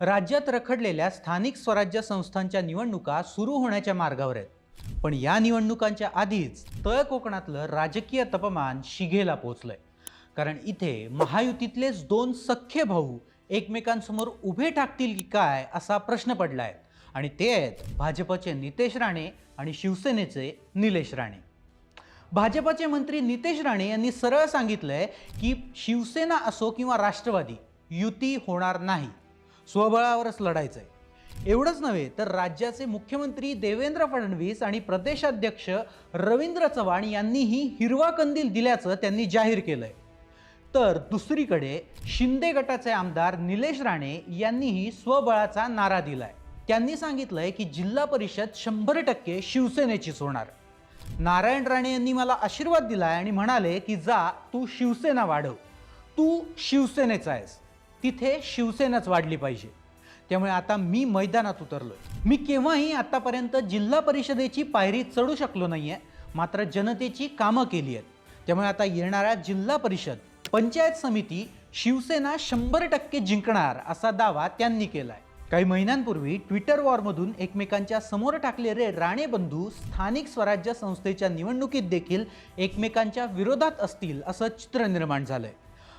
राज्यात रखडलेल्या स्थानिक स्वराज्य संस्थांच्या निवडणुका सुरू होण्याच्या मार्गावर आहेत. पण या निवडणुकांच्या आधीच तळ कोकणातलं राजकीय तपमान शिगेला पोचलंय कारण इथे महायुतीतलेच दोन सख्खे भाऊ एकमेकांसमोर उभे टाकतील की काय असा प्रश्न पडलाय. आणि ते आहेत भाजपचे नितेश राणे आणि शिवसेनेचे निलेश राणे. भाजपाचे मंत्री नितेश राणे यांनी सरळ सांगितलंय की शिवसेना असो किंवा राष्ट्रवादी युती होणार नाही. स्वबळावरच लढायचं आहे एवढंच नव्हे तर राज्याचे मुख्यमंत्री देवेंद्र फडणवीस आणि प्रदेशाध्यक्ष रवींद्र चव्हाण यांनीही हिरवा कंदील दिल्याचं त्यांनी जाहीर केलं आहे तर दुसरीकडे शिंदे गटाचे आमदार निलेश राणे यांनीही स्वबळाचा नारा दिलाय. त्यांनी सांगितलंय की जिल्हा परिषद शंभर टक्के शिवसेनेचीच होणार. नारायण राणे यांनी मला आशीर्वाद दिलाय आणि म्हणाले की जा तू शिवसेना वाढव. तू शिवसेनेचा आहेस. तिथे शिवसेनाच वाढली पाहिजे. त्यामुळे आता मी मैदानात उतरलो आहे मी केव्हाही आतापर्यंत जिल्हा परिषदेची पायरी चढू शकलो नाही आहे मात्र जनतेची कामं केली आहेत. त्यामुळे आता येणाऱ्या जिल्हा परिषद पंचायत समिती शिवसेना शंभर टक्के जिंकणार असा दावा त्यांनी केलाय. काही महिन्यांपूर्वी ट्विटर वॉरमधून एकमेकांच्या समोर टाकलेले राणे बंधू स्थानिक स्वराज्य संस्थेच्या निवडणुकीत देखील एकमेकांच्या विरोधात असतील असं चित्र निर्माण झालंय.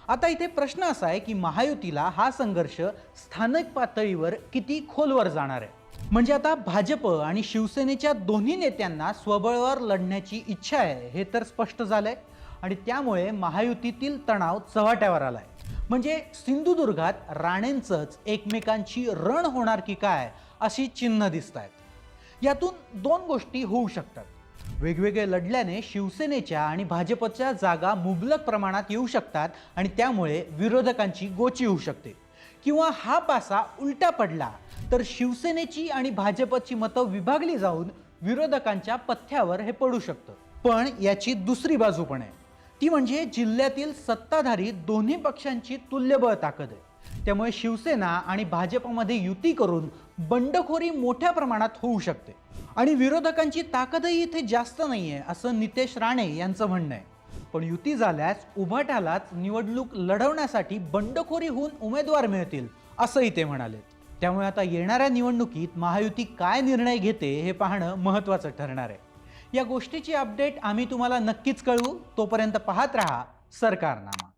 आता इथे प्रश्न असा आहे की महायुतीला हा संघर्ष स्थानिक पातळीवर किती खोलवर जाणार आहे? म्हणजे आता भाजप आणि शिवसेनेच्या दोन्ही नेत्यांना स्वबळावर लढण्याची इच्छा आहे हे तर स्पष्ट झालंय. आणि त्यामुळे महायुतीतील तणाव चव्हाट्यावर आलाय. म्हणजे सिंधुदुर्गात राणेंचंच एकमेकांची रण होणार की काय अशी चिन्ह दिसत आहेत यातून दोन गोष्टी होऊ शकतात. वेगवेगळे लढल्याने शिवसेनेच्या आणि भाजपच्या जागा मुबलक प्रमाणात येऊ शकतात आणि त्यामुळे विरोधकांची गोची होऊ शकते. किंवा हा पासा उलटा पडला तर शिवसेनेची आणि भाजपची मतं विभागली जाऊन विरोधकांच्या पथ्यावर हे पडू शकतं. पण याची दुसरी बाजू पण आहे. ती म्हणजे जिल्ह्यातील सत्ताधारी दोन्ही पक्षांची तुल्यबळ ताकद आहे. त्यामुळे शिवसेना आणि भाजपमध्ये युती करून बंडखोरी मोठ्या प्रमाणात होऊ शकते. आणि विरोधकांची ताकदही इथे जास्त नाहीये असं नितेश राणे यांचं म्हणणं आहे. पण युती झाल्यास उभाटालाच निवडणूक लढवण्यासाठी बंडखोरी होऊन उमेदवार मिळतील असंही ते म्हणाले. त्यामुळे आता येणाऱ्या निवडणुकीत महायुती काय निर्णय घेते हे पाहणं महत्त्वाचं ठरणार आहे. या गोष्टीची अपडेट आम्ही तुम्हाला नक्कीच कळवू. तोपर्यंत पाहत राहा सरकारनामा.